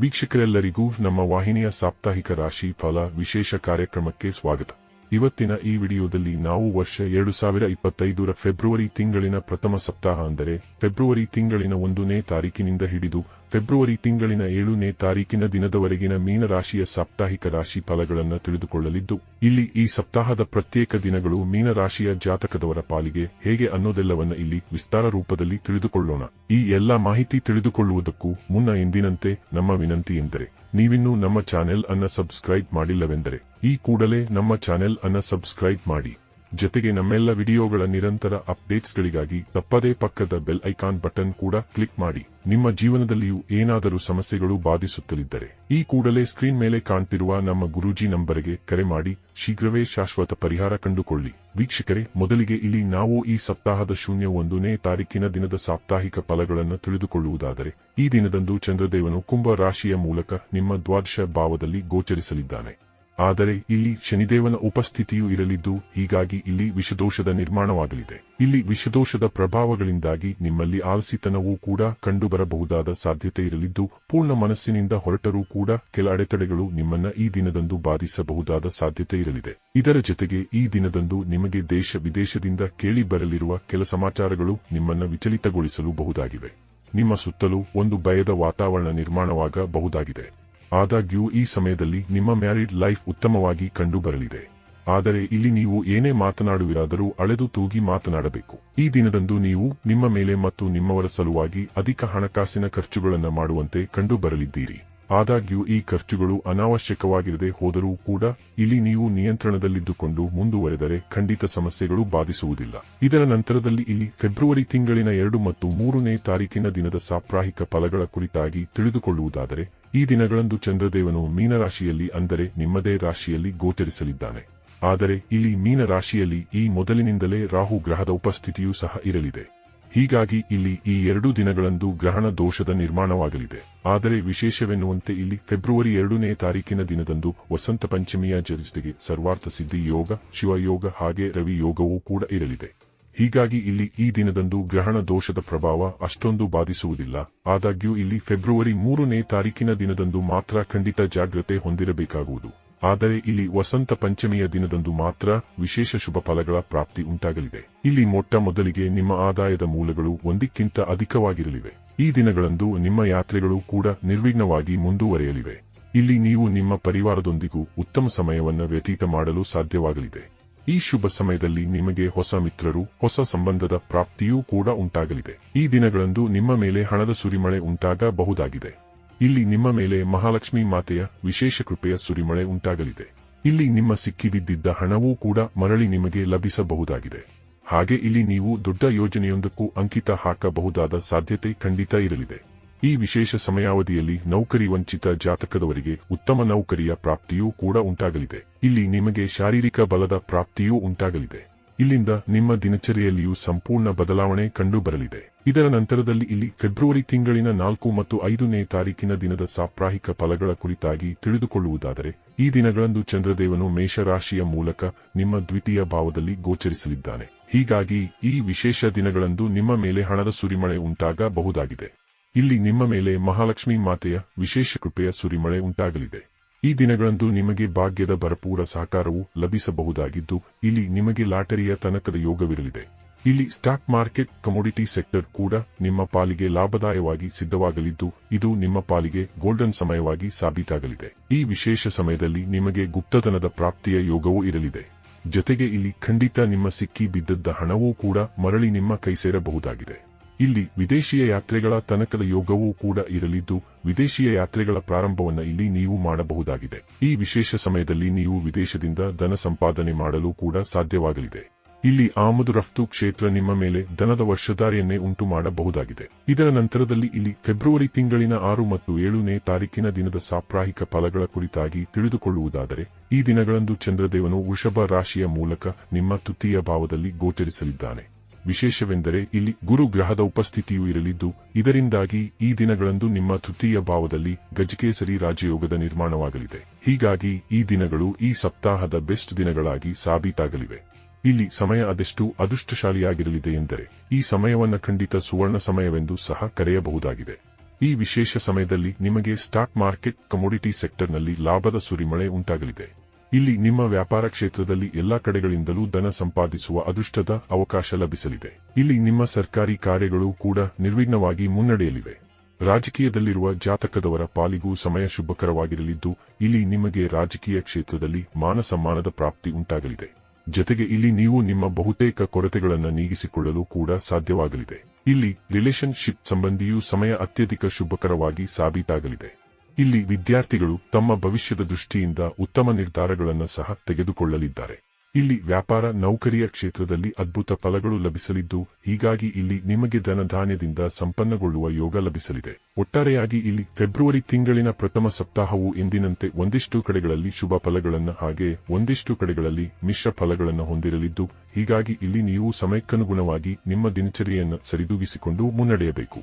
ವೀಕ್ಷಕರೆಲ್ಲರಿಗೂ ನಮ್ಮ ವಾಹಿನಿಯ ಸಾಪ್ತಾಹಿಕ ರಾಶಿ ಫಲ ವಿಶೇಷ ಕಾರ್ಯಕ್ರಮಕ್ಕೆ ಸ್ವಾಗತ. ಇವತ್ತಿನ ಈ ವಿಡಿಯೋದಲ್ಲಿ ನಾವು ವರ್ಷ ಎರಡು ಸಾವಿರ ಇಪ್ಪತ್ತೈದರ ಫೆಬ್ರವರಿ ತಿಂಗಳಿನ ಪ್ರಥಮ ಸಪ್ತಾಹ ಅಂದರೆ ಫೆಬ್ರವರಿ ತಿಂಗಳಿನ ಒಂದನೇ ತಾರೀಕಿನಿಂದ ಹಿಡಿದು ಫೆಬ್ರವರಿ ತಿಂಗಳಿನ ಏಳನೇ ತಾರೀಕಿನ ದಿನದವರೆಗಿನ ಮೀನರಾಶಿಯ ಸಾಪ್ತಾಹಿಕ ರಾಶಿ ಫಲಗಳನ್ನು ತಿಳಿದುಕೊಳ್ಳಲಿದ್ದು, ಇಲ್ಲಿ ಈ ಸಪ್ತಾಹದ ಪ್ರತ್ಯೇಕ ದಿನಗಳು ಮೀನರಾಶಿಯ ಜಾತಕದವರ ಪಾಲಿಗೆ ಹೇಗೆ ಅನ್ನೋದೆಲ್ಲವನ್ನ ಇಲ್ಲಿ ವಿಸ್ತಾರ ರೂಪದಲ್ಲಿ ತಿಳಿದುಕೊಳ್ಳೋಣ. ಈ ಎಲ್ಲಾ ಮಾಹಿತಿ ತಿಳಿದುಕೊಳ್ಳುವುದಕ್ಕೂ ಮುನ್ನ ಎಂದಿನಂತೆ ನಮ್ಮ ವಿನಂತಿ ಎಂದರೆ, ನೀವಿನ್ನೂ ನಮ್ಮ ಚಾನೆಲ್ ಅನ್ನ ಸಬ್ಸ್ಕ್ರೈಬ್ ಮಾಡಿಲ್ಲವೆಂದರೆ, ಈ ಕೂಡಲೇ ನಮ್ಮ ಚಾನೆಲ್ ಅನ್ನ ಸಬ್ಸ್ಕ್ರೈಬ್ ಮಾಡಿ. ಜೊತೆಗೆ ನಮ್ಮೆಲ್ಲ ವಿಡಿಯೋಗಳ ನಿರಂತರ ಅಪ್ಡೇಟ್ಸ್ಗಳಿಗಾಗಿ ತಪ್ಪದೇ ಪಕ್ಕದ ಬೆಲ್ ಐಕಾನ್ ಬಟನ್ ಕೂಡ ಕ್ಲಿಕ್ ಮಾಡಿ. ನಿಮ್ಮ ಜೀವನದಲ್ಲಿಯೂ ಏನಾದರೂ ಸಮಸ್ಯೆಗಳು ಬಾಧಿಸುತ್ತಲಿದ್ದರೆ ಈ ಕೂಡಲೇ ಸ್ಕ್ರೀನ್ ಮೇಲೆ ಕಾಣ್ತಿರುವ ನಮ್ಮ ಗುರೂಜಿ ನಂಬರ್ಗೆ ಕರೆ ಮಾಡಿ ಶೀಘ್ರವೇ ಶಾಶ್ವತ ಪರಿಹಾರ ಕಂಡುಕೊಳ್ಳಿ. ವೀಕ್ಷಕರೇ, ಮೊದಲಿಗೆ ಇಲ್ಲಿ ನಾವು ಈ ಸಪ್ತಾಹದ ಶೂನ್ಯ ಒಂದನೇ ತಾರೀಕಿನ ದಿನದ ಸಾಪ್ತಾಹಿಕ ಫಲಗಳನ್ನು ತಿಳಿದುಕೊಳ್ಳುವುದಾದರೆ ಈ ದಿನದಂದು ಚಂದ್ರದೇವನು ಕುಂಭ ರಾಶಿಯ ಮೂಲಕ ನಿಮ್ಮ ದ್ವಾದಶ ಭಾವದಲ್ಲಿ ಗೋಚರಿಸಲಿದ್ದಾನೆ. ಆದರೆ ಇಲ್ಲಿ ಶನಿದೇವನ ಉಪಸ್ಥಿತಿಯೂ ಇರಲಿದ್ದು, ಹೀಗಾಗಿ ಇಲ್ಲಿ ವಿಷದೋಷದ ನಿರ್ಮಾಣವಾಗಲಿದೆ. ಇಲ್ಲಿ ವಿಷದೋಷದ ಪ್ರಭಾವಗಳಿಂದಾಗಿ ನಿಮ್ಮಲ್ಲಿ ಆಲಸಿತನವೂ ಕೂಡ ಕಂಡುಬರಬಹುದಾದ ಸಾಧ್ಯತೆ ಇರಲಿದ್ದು, ಪೂರ್ಣ ಮನಸ್ಸಿನಿಂದ ಹೊರಟರೂ ಕೂಡ ಕೆಲ ಅಡೆತಡೆಗಳು ನಿಮ್ಮನ್ನ ಈ ದಿನದಂದು ಬಾಧಿಸಬಹುದಾದ ಸಾಧ್ಯತೆ ಇರಲಿದೆ. ಇದರ ಜೊತೆಗೆ ಈ ದಿನದಂದು ನಿಮಗೆ ದೇಶ ವಿದೇಶದಿಂದ ಕೇಳಿ ಬರಲಿರುವ ಕೆಲ ಸಮಾಚಾರಗಳು ನಿಮ್ಮನ್ನ ವಿಚಲಿತಗೊಳಿಸಲು ಬಹುದಾಗಿವೆ. ನಿಮ್ಮ ಸುತ್ತಲೂ ಒಂದು ಭಯದ ವಾತಾವರಣ ನಿರ್ಮಾಣವಾಗಬಹುದಾಗಿದೆ. ಆದಾಗ್ಯೂ ಈ ಸಮಯದಲ್ಲಿ ನಿಮ್ಮ ಮ್ಯಾರಿಡ್ ಲೈಫ್ ಉತ್ತಮವಾಗಿ ಕಂಡುಬರಲಿದೆ. ಆದರೆ ಇಲ್ಲಿ ನೀವು ಏನೇ ಮಾತನಾಡುವಿರಾದರೂ ಅಳೆದು ತೂಗಿ ಮಾತನಾಡಬೇಕು. ಈ ದಿನದಂದು ನೀವು ನಿಮ್ಮ ಮೇಲೆ ಮತ್ತು ನಿಮ್ಮವರ ಸಲುವಾಗಿ ಅಧಿಕ ಹಣಕಾಸಿನ ಖರ್ಚುಗಳನ್ನು ಮಾಡುವಂತೆ ಕಂಡುಬರಲಿದ್ದೀರಿ. ಆದಾಗ್ಯೂ ಈ ಖರ್ಚುಗಳು ಅನಾವಶ್ಯಕವಾಗಿರದೆ ಹೋದರೂ ಕೂಡ ಇಲ್ಲಿ ನೀವು ನಿಯಂತ್ರಣದಲ್ಲಿದ್ದುಕೊಂಡು ಮುಂದುವರೆದರೆ ಖಂಡಿತ ಸಮಸ್ಯೆಗಳು ಬಾಧಿಸುವುದಿಲ್ಲ. ಇದರ ನಂತರದಲ್ಲಿ ಇಲ್ಲಿ ಫೆಬ್ರವರಿ ತಿಂಗಳಿನ ಎರಡು ಮತ್ತು ಮೂರನೇ ತಾರೀಕಿನ ದಿನದ ಸಾಪ್ರಾಹಿಕ ಫಲಗಳ ಕುರಿತಾಗಿ ತಿಳಿದುಕೊಳ್ಳುವುದಾದರೆ, ಈ ದಿನಗಳಂದು ಚಂದ್ರದೇವನು ಮೀನರಾಶಿಯಲ್ಲಿ ಅಂದರೆ ನಿಮ್ಮದೇ ರಾಶಿಯಲ್ಲಿ ಗೋಚರಿಸಲಿದ್ದಾನೆ. ಆದರೆ ಇಲ್ಲಿ ಮೀನರಾಶಿಯಲ್ಲಿ ಈ ಮೊದಲಿನಿಂದಲೇ ರಾಹು ಗ್ರಹದ ಉಪಸ್ಥಿತಿಯೂ ಸಹ ಇರಲಿದೆ. ಹೀಗಾಗಿ ಇಲ್ಲಿ ಈ ಎರಡು ದಿನಗಳಂದು ಗ್ರಹಣ ದೋಷದ ನಿರ್ಮಾಣವಾಗಲಿದೆ. ಆದರೆ ವಿಶೇಷವೆನ್ನುವಂತೆ ಇಲ್ಲಿ ಫೆಬ್ರವರಿ ಎರಡನೇ ತಾರೀಕಿನ ದಿನದಂದು ವಸಂತ ಪಂಚಮಿಯ ಜರಿಸಿದೆಗೆ ಸರ್ವಾರ್ಥ ಸಿದ್ಧಿ ಯೋಗ ಶಿವಯೋಗ ಹಾಗೆ ರವಿ ಯೋಗವೂ ಕೂಡ ಇರಲಿದೆ. ಹೀಗಾಗಿ ಇಲ್ಲಿ ಈ ದಿನದಂದು ಗ್ರಹಣ ದೋಷದ ಪ್ರಭಾವ ಅಷ್ಟೊಂದು ಬಾಧಿಸುವುದಿಲ್ಲ. ಆದಾಗ್ಯೂ ಇಲ್ಲಿ ಫೆಬ್ರವರಿ ಮೂರನೇ ತಾರೀಕಿನ ದಿನದಂದು ಮಾತ್ರ ಖಂಡಿತ ಜಾಗ್ರತೆ ಹೊಂದಿರಬೇಕಾಗುವುದು. ಆದರೆ ಇಲ್ಲಿ ವಸಂತ ಪಂಚಮಿಯ ದಿನದಂದು ಮಾತ್ರ ವಿಶೇಷ ಶುಭ ಫಲಗಳ ಪ್ರಾಪ್ತಿ ಉಂಟಾಗಲಿದೆ. ಇಲ್ಲಿ ಮೊಟ್ಟ ಮೊದಲಿಗೆ ನಿಮ್ಮ ಆದಾಯದ ಮೂಲಗಳು ಒಂದಕ್ಕಿಂತ ಅಧಿಕವಾಗಿರಲಿವೆ. ಈ ದಿನಗಳಂದು ನಿಮ್ಮ ಯಾತ್ರೆಗಳು ಕೂಡ ನಿರ್ವಿಘ್ನವಾಗಿ ಮುಂದುವರೆಯಲಿವೆ. ಇಲ್ಲಿ ನೀವು ನಿಮ್ಮ ಪರಿವಾರದೊಂದಿಗೂ ಉತ್ತಮ ಸಮಯವನ್ನು ವ್ಯತೀತ ಮಾಡಲು ಸಾಧ್ಯವಾಗಲಿದೆ. ಈ ಶುಭ ಸಮಯದಲ್ಲಿ ನಿಮಗೆ ಹೊಸ ಮಿತ್ರರು, ಹೊಸ ಸಂಬಂಧದ ಪ್ರಾಪ್ತಿಯೂ ಕೂಡ ಉಂಟಾಗಲಿದೆ. ಈ ದಿನಗಳಂದು ನಿಮ್ಮ ಮೇಲೆ ಹಣದ ಸುರಿಮಳೆ ಉಂಟಾಗಬಹುದಾಗಿದೆ. ಇಲ್ಲಿ ನಿಮ್ಮ ಮೇಲೆ ಮಹಾಲಕ್ಷ್ಮಿ ಮಾತೆಯ ವಿಶೇಷ ಕೃಪೆಯ ಸುರಿಮಳೆ ಉಂಟಾಗಲಿದೆ. ಇಲ್ಲಿ ನಿಮ್ಮ ಸಿಕ್ಕಿಬಿದ್ದಿದ್ದ ಹಣವೂ ಕೂಡ ಮರಳಿ ನಿಮಗೆ ಲಭಿಸಬಹುದಾಗಿದೆ. ಹಾಗೆ ಇಲ್ಲಿ ನೀವು ದೊಡ್ಡ ಯೋಜನೆಯೊಂದಕ್ಕೂ ಅಂಕಿತ ಹಾಕಬಹುದಾದ ಸಾಧ್ಯತೆ ಖಂಡಿತ ಇರಲಿದೆ. ಈ ವಿಶೇಷ ಸಮಯಾವಧಿಯಲ್ಲಿ ನೌಕರಿ ವಂಚಿತ ಜಾತಕದವರಿಗೆ ಉತ್ತಮ ನೌಕರಿಯ ಪ್ರಾಪ್ತಿಯೂ ಕೂಡ ಉಂಟಾಗಲಿದೆ. ಇಲ್ಲಿ ನಿಮಗೆ ಶಾರೀರಿಕ ಬಲದ ಪ್ರಾಪ್ತಿಯೂ ಉಂಟಾಗಲಿದೆ. ಇಲ್ಲಿಂದ ನಿಮ್ಮ ದಿನಚರಿಯಲ್ಲಿಯೂ ಸಂಪೂರ್ಣ ಬದಲಾವಣೆ ಕಂಡುಬರಲಿದೆ. ಇದರ ನಂತರದಲ್ಲಿ ಇಲ್ಲಿ ಫೆಬ್ರವರಿ ತಿಂಗಳಿನ ನಾಲ್ಕು ಮತ್ತು ಐದನೇ ತಾರೀಕಿನ ದಿನದ ಸಾಪ್ರಾಹಿಕ ಫಲಗಳ ಕುರಿತಾಗಿ ತಿಳಿದುಕೊಳ್ಳುವುದಾದರೆ, ಈ ದಿನಗಳಂದು ಚಂದ್ರದೇವನು ಮೇಷರಾಶಿಯ ಮೂಲಕ ನಿಮ್ಮ ದ್ವಿತೀಯ ಭಾವದಲ್ಲಿ ಗೋಚರಿಸಲಿದ್ದಾನೆ. ಹೀಗಾಗಿ ಈ ವಿಶೇಷ ದಿನಗಳಂದು ನಿಮ್ಮ ಮೇಲೆ ಹಣದ ಸುರಿಮಳೆ ಉಂಟಾಗಬಹುದಾಗಿದೆ. ಇಲ್ಲಿ ನಿಮ್ಮ ಮೇಲೆ ಮಹಾಲಕ್ಷ್ಮಿ ಮಾತೆಯ ವಿಶೇಷ ಕೃಪೆಯ ಸುರಿಮಳೆ ಉಂಟಾಗಲಿದೆ. ಈ ದಿನಗಳಂದು ನಿಮಗೆ ಭಾಗ್ಯದ ಭರಪೂರ ಸಹಕಾರವು ಲಭಿಸಬಹುದಾಗಿದ್ದು, ಇಲ್ಲಿ ನಿಮಗೆ ಲಾಟರಿಯ ತನಕದ ಯೋಗವಿರಲಿದೆ. ಇಲ್ಲಿ ಸ್ಟಾಕ್ ಮಾರ್ಕೆಟ್ ಕಮೋಡಿಟಿ ಸೆಕ್ಟರ್ ಕೂಡ ನಿಮ್ಮ ಪಾಲಿಗೆ ಲಾಭದಾಯವಾಗಿ ಸಿದ್ಧವಾಗಲಿದ್ದು, ಇದು ನಿಮ್ಮ ಪಾಲಿಗೆ ಗೋಲ್ಡನ್ ಸಮಯವಾಗಿ ಸಾಬೀತಾಗಲಿದೆ. ಈ ವಿಶೇಷ ಸಮಯದಲ್ಲಿ ನಿಮಗೆ ಗುಪ್ತಧನದ ಪ್ರಾಪ್ತಿಯ ಯೋಗವೂ ಇರಲಿದೆ. ಜತೆಗೆ ಇಲ್ಲಿ ಖಂಡಿತ ನಿಮ್ಮ ಸಿಕ್ಕಿ ಬಿದ್ದದ್ದ ಹಣವೂ ಕೂಡ ಮರಳಿ ನಿಮ್ಮ ಕೈ ಸೇರಬಹುದಾಗಿದೆ ಇಲ್ಲಿ ವಿದೇಶಿಯ ಯಾತ್ರೆಗಳ ತನಕದ ಯೋಗವೂ ಕೂಡ ಇರಲಿದ್ದು, ವಿದೇಶಿಯ ಯಾತ್ರೆಗಳ ಪ್ರಾರಂಭವನ್ನು ಇಲ್ಲಿ ನೀವು ಮಾಡಬಹುದಾಗಿದೆ. ಈ ವಿಶೇಷ ಸಮಯದಲ್ಲಿ ನೀವು ವಿದೇಶದಿಂದ ಧನ ಸಂಪಾದನೆ ಮಾಡಲು ಕೂಡ ಸಾಧ್ಯವಾಗಲಿದೆ. ಇಲ್ಲಿ ಆಮದು ರಫ್ತು ಕ್ಷೇತ್ರ ನಿಮ್ಮ ಮೇಲೆ ಧನದ ವರ್ಷಧಾರಿಯನ್ನೇ ಉಂಟು ಮಾಡಬಹುದಾಗಿದೆ. ಇದರ ನಂತರದಲ್ಲಿ ಇಲ್ಲಿ ಫೆಬ್ರವರಿ ತಿಂಗಳಿನ ಆರು ಮತ್ತು ಏಳನೇ ತಾರೀಕಿನ ದಿನದ ಸಾಪ್ರಾಹಿಕ ಫಲಗಳ ಕುರಿತಾಗಿ ತಿಳಿದುಕೊಳ್ಳುವುದಾದರೆ, ಈ ದಿನಗಳಂದು ಚಂದ್ರದೇವನು ವೃಷಭ ರಾಶಿಯ ಮೂಲಕ ನಿಮ್ಮ ತೃತೀಯ ಭಾವದಲ್ಲಿ ಗೋಚರಿಸಲಿದ್ದಾನೆ. ವಿಶೇಷವೆಂದರೆ ಇಲ್ಲಿ ಗುರು ಗ್ರಹದ ಉಪಸ್ಥಿತಿಯೂ ಇರಲಿದ್ದು, ಇದರಿಂದಾಗಿ ಈ ದಿನಗಳಂದು ನಿಮ್ಮ ತೃತೀಯ ಭಾವದಲ್ಲಿ ಗಜಕೇಸರಿ ರಾಜಯೋಗದ ನಿರ್ಮಾಣವಾಗಲಿದೆ. ಹೀಗಾಗಿ ಈ ದಿನಗಳು ಈ ಸಪ್ತಾಹದ ಬೆಸ್ಟ್ ದಿನಗಳಾಗಿ ಸಾಬೀತಾಗಲಿವೆ. ಇಲ್ಲಿ ಸಮಯ ಅದೆಷ್ಟು ಅದೃಷ್ಟಶಾಲಿಯಾಗಿರಲಿದೆ ಎಂದರೆ, ಈ ಸಮಯವನ್ನ ಖಂಡಿತ ಸುವರ್ಣ ಸಮಯವೆಂದು ಸಹ ಕರೆಯಬಹುದಾಗಿದೆ. ಈ ವಿಶೇಷ ಸಮಯದಲ್ಲಿ ನಿಮಗೆ ಸ್ಟಾಕ್ ಮಾರ್ಕೆಟ್ ಕಮೋಡಿಟಿ ಸೆಕ್ಟರ್ನಲ್ಲಿ ಲಾಭದ ಸುರಿಮಳೆ ಉಂಟಾಗಲಿದೆ. ಇಲ್ಲಿ ನಿಮ್ಮ ವ್ಯಾಪಾರ ಕ್ಷೇತ್ರದಲ್ಲಿ ಎಲ್ಲಾ ಕಡೆಗಳಿಂದಲೂ ಧನ ಸಂಪಾದಿಸುವ ಅದೃಷ್ಟದ ಅವಕಾಶ ಲಭಿಸಲಿದೆ. ಇಲ್ಲಿ ನಿಮ್ಮ ಸರ್ಕಾರಿ ಕಾರ್ಯಗಳು ಕೂಡ ನಿರ್ವಿಘ್ನವಾಗಿ ಮುನ್ನಡೆಯಲಿವೆ. ರಾಜಕೀಯದಲ್ಲಿರುವ ಜಾತಕದವರ ಪಾಲಿಗೂ ಸಮಯ ಶುಭಕರವಾಗಿರಲಿದ್ದು, ಇಲ್ಲಿ ನಿಮಗೆ ರಾಜಕೀಯ ಕ್ಷೇತ್ರದಲ್ಲಿ ಮಾನ ಸಮ್ಮಾನದ ಪ್ರಾಪ್ತಿ ಉಂಟಾಗಲಿದೆ. ಜತೆಗೆ ಇಲ್ಲಿ ನೀವು ನಿಮ್ಮ ಬಹುತೇಕ ಕೊರತೆಗಳನ್ನು ನೀಗಿಸಿಕೊಳ್ಳಲು ಕೂಡ ಸಾಧ್ಯವಾಗಲಿದೆ. ಇಲ್ಲಿ ರಿಲೇಶನ್ಶಿಪ್ ಸಂಬಂಧಿಯೂ ಸಮಯ ಅತ್ಯಧಿಕ ಶುಭಕರವಾಗಿ ಸಾಬೀತಾಗಲಿದೆ. ಇಲ್ಲಿ ವಿದ್ಯಾರ್ಥಿಗಳು ತಮ್ಮ ಭವಿಷ್ಯದ ದೃಷ್ಟಿಯಿಂದ ಉತ್ತಮ ನಿರ್ಧಾರಗಳನ್ನು ಸಹ ತೆಗೆದುಕೊಳ್ಳಲಿದ್ದಾರೆ. ಇಲ್ಲಿ ವ್ಯಾಪಾರ ನೌಕರಿಯ ಕ್ಷೇತ್ರದಲ್ಲಿ ಅದ್ಭುತ ಫಲಗಳು ಲಭಿಸಲಿದ್ದು, ಹೀಗಾಗಿ ಇಲ್ಲಿ ನಿಮಗೆ ಧನಧಾನ್ಯದಿಂದ ಸಂಪನ್ನಗೊಳ್ಳುವ ಯೋಗ ಲಭಿಸಲಿದೆ. ಒಟ್ಟಾರೆಯಾಗಿ ಇಲ್ಲಿ ಫೆಬ್ರವರಿ ತಿಂಗಳಿನ ಪ್ರಥಮ ಸಪ್ತಾಹವು ಎಂದಿನಂತೆ ಒಂದಿಷ್ಟು ಕಡೆಗಳಲ್ಲಿ ಶುಭ ಫಲಗಳನ್ನು ಹಾಗೆ ಒಂದಿಷ್ಟು ಕಡೆಗಳಲ್ಲಿ ಮಿಶ್ರ ಫಲಗಳನ್ನು ಹೊಂದಿರಲಿದ್ದು, ಹೀಗಾಗಿ ಇಲ್ಲಿ ನೀವು ಸಮಯಕ್ಕನುಗುಣವಾಗಿ ನಿಮ್ಮ ದಿನಚರಿಯನ್ನು ಸರಿದೂಗಿಸಿಕೊಂಡು ಮುನ್ನಡೆಯಬೇಕು.